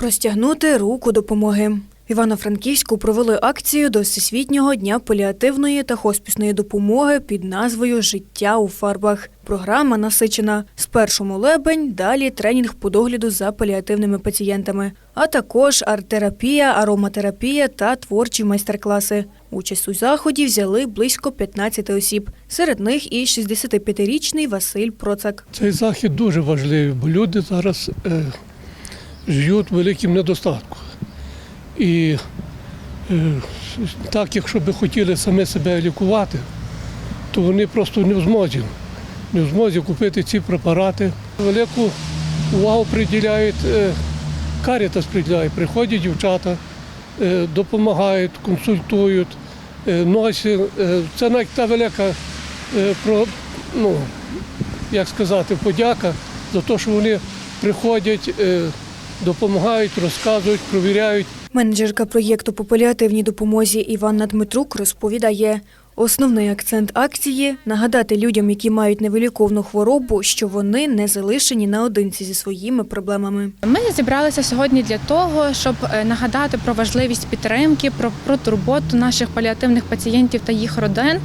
Простягнути руку допомоги. Івано-Франківську провели акцію до Всесвітнього дня паліативної та хоспісної допомоги під назвою Життя у фарбах. Програма насичена. Спершу лебень, далі тренінг по догляду за паліативними пацієнтами, а також арт-терапія, ароматерапія та творчі майстер-класи. Участь у заході взяли близько 15 осіб. Серед них і 65-річний Василь Процак. Цей захід дуже важливий, бо люди зараз е, живуть в великому недостатку. І е, так, якщо би хотіли самі себе лікувати, то вони просто не в змозі. Не в змозі купити ці препарати. Велику увагу приділяють, е, карітас приділяє, приходять дівчата, е, допомагають, консультують, носять. Це навіть та велика ну, як сказати, подяка за те, що вони приходять, допомагають, розказують, провіряють. Менеджерка проєкту по паліативній допомозі Іванна Дмитрук розповідає, основний акцент акції нагадати людям, які мають невиліковну хворобу, що вони не залишені наодинці зі своїми проблемами. Ми зібралися сьогодні для того, щоб е, нагадати про важливість підтримки, про, про турботу наших паліативних пацієнтів та їх родин,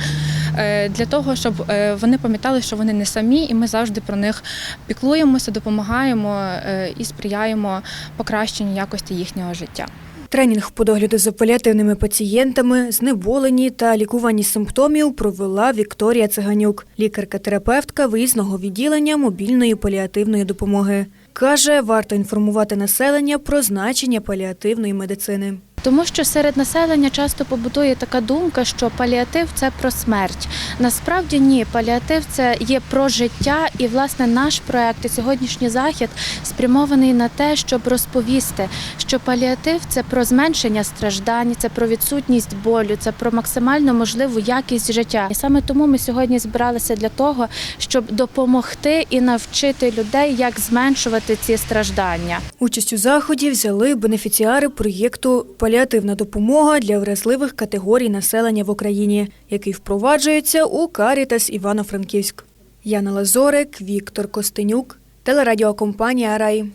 для того, щоб е, вони пам'ятали, що вони не самі, і ми завжди про них піклуємося, допомагаємо е, і сприяємо покращенню якості їхнього життя. Тренінг по догляду за паліативними пацієнтами, знеболені та лікуванні симптомів провела Вікторія Циганюк, лікарка-терапевтка виїзного відділення мобільної паліативної допомоги. Каже, варто інформувати населення про значення паліативної медицини. Тому що серед населення часто побутує така думка, що паліатив це про смерть. Насправді ні, паліатив це є про життя, і власне наш проект і сьогоднішній захід спрямований на те, щоб розповісти, що паліатив це про зменшення страждань, це про відсутність болю, це про максимально можливу якість життя. І саме тому ми сьогодні збиралися для того, щоб допомогти і навчити людей, як зменшувати ці страждання. Участь у заході взяли бенефіціари проєкту Паліативна допомога для вразливих категорій населення в Україні, який впроваджується у Карітас Івано-Франківськ. Яна Лазорик, Віктор Костенюк, телерадіокомпанія Рай.